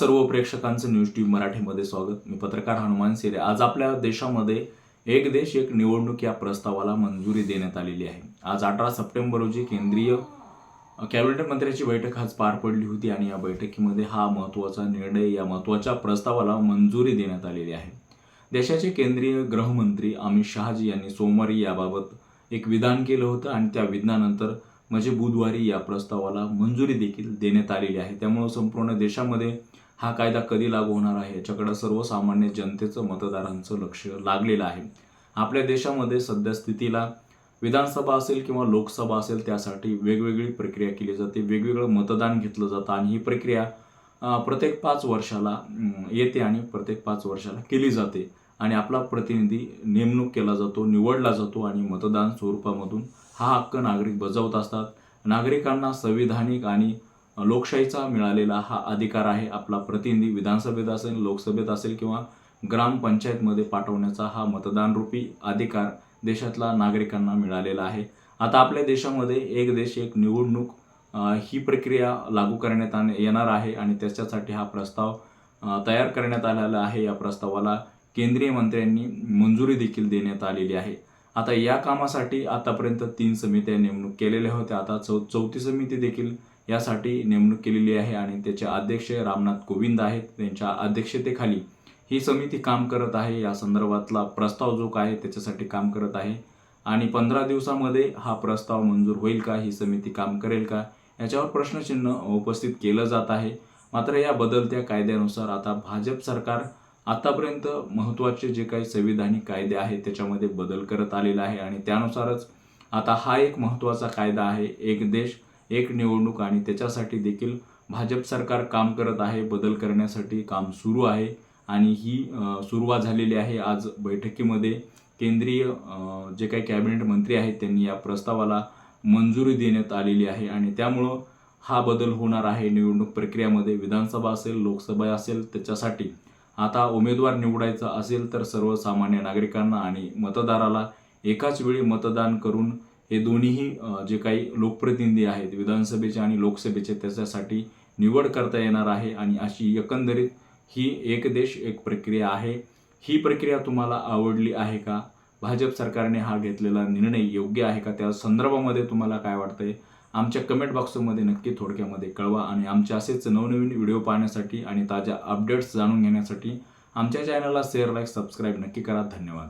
सर्व प्रेक्षकांचं news TV मराठीमध्ये स्वागत. मी पत्रकार हनुमान सिरे आज आपल्या देशामध्ये एक देश एक निवडणूक या प्रस्तावाला मंजुरी देण्यात आलेली आहे. आज अठरा सप्टेंबर रोजी केंद्रीय कॅबिनेट मंत्र्याची बैठक आज पार पडली होती आणि या बैठकीमध्ये हा महत्त्वाचा निर्णय या महत्त्वाच्या प्रस्तावाला मंजुरी देण्यात आलेली आहे. देशाचे केंद्रीय गृहमंत्री अमित शहाजी यांनी सोमवारी याबाबत एक विधान केलं होतं आणि त्या विधानानंतर म्हणजे बुधवारी या प्रस्तावाला मंजुरी देखील देण्यात आलेली आहे. त्यामुळं संपूर्ण देशामध्ये हा कायदा कधी लागू होणार आहे? याच्याकडे सर्वसामान्य जनतेचं मतदारांचं लक्ष लागलेलं आहे. आपल्या देशामध्ये सध्या स्थितीला विधानसभा असेल किंवा लोकसभा असेल त्यासाठी वेगवेगळी प्रक्रिया केली जाते. वेगवेगळं मतदान घेतलं जातं आणि ही प्रक्रिया प्रत्येक पाच वर्षाला येते आणि प्रत्येक पाच वर्षाला केली जाते. आणि आपला प्रतिनिधी नेमणूक केला जातो निवडला जातो आणि मतदान स्वरूपामधून हा हक्क नागरिक बजावत असतात. नागरिकांना संविधानिक आणि लोकशाहीचा मिळालेला हा अधिकार आहे. आपला प्रतिनिधी विधानसभेत असेल लोकसभेत असेल किंवा ग्रामपंचायतमध्ये पाठवण्याचा हा मतदानरूपी अधिकार देशातला नागरिकांना मिळालेला आहे. आता आपल्या देशामध्ये एक देश एक निवडणूक ही प्रक्रिया लागू करण्यात आण- येणार आहे आणि त्याच्यासाठी हा प्रस्ताव तयार करण्यात आलेला आहे. या प्रस्तावाला केंद्रीय मंत्र्यांनी मंजुरी देखील देण्यात आलेली आहे. आता या कामासाठी आतापर्यंत तीन समित्या नेमणूक केलेल्या होत्या. आता चौ चौथी समिती देखील यासाठी नेमणूक केलेली आहे आणि त्याचे अध्यक्ष रामनाथ कोविंद आहेत. त्यांच्या अध्यक्षतेखाली ही समिती काम करत आहे. या संदर्भातला प्रस्ताव जो काय त्याच्यासाठी काम करत आहे. आणि पंधरा दिवसामध्ये हा प्रस्ताव मंजूर होईल का ही समिती काम करेल का याच्यावर प्रश्नचिन्ह उपस्थित केलं जात आहे. मात्र या बदलत्या कायद्यानुसार आता भाजप सरकार आतापर्यंत महत्त्वाचे जे काही संविधानिक कायदे आहेत त्याच्यामध्ये बदल करत आलेला आहे. आणि त्यानुसारच आता हा एक महत्त्वाचा कायदा आहे. एक देश एक निवडणूक आणि त्याच्यासाठी देखील भाजप सरकार काम करत आहे बदल करण्यासाठी काम सुरू आहे आणि ही सुरुवात झालेली आहे. आज बैठकीमध्ये केंद्रीय जे काही कॅबिनेट मंत्री आहेत त्यांनी या प्रस्तावाला मंजुरी देण्यात आलेली आहे आणि त्यामुळं हा बदल होणार आहे. निवडणूक प्रक्रियामध्ये विधानसभा असेल लोकसभा असेल त्याच्यासाठी आता उमेदवार निवडायचा असेल तर सर्वसामान्य नागरिकांना आणि मतदाराला एकाच वेळी मतदान करून हे दोन्हीही जे काही लोकप्रतिनिधी आहेत विधानसभेचे आणि लोकसभेचे त्याच्यासाठी निवड करता येणार आहे आणि अशी एकंदरीत ही एक देश एक प्रक्रिया आहे. ही प्रक्रिया तुम्हाला आवडली आहे का? भाजप सरकारने हा घेतलेला निर्णय योग्य आहे का? त्या संदर्भामध्ये तुम्हाला काय वाटतंय? आमच्या कमेंट बॉक्समध्ये नक्की थोडक्यामध्ये कळवा आणि आमचे असेच नवनवीन व्हिडिओ पाहण्यासाठी आणि ताज्या अपडेट्स जाणून घेण्यासाठी आमच्या चॅनलला शेअर लाईक सबस्क्राईब नक्की करा. धन्यवाद.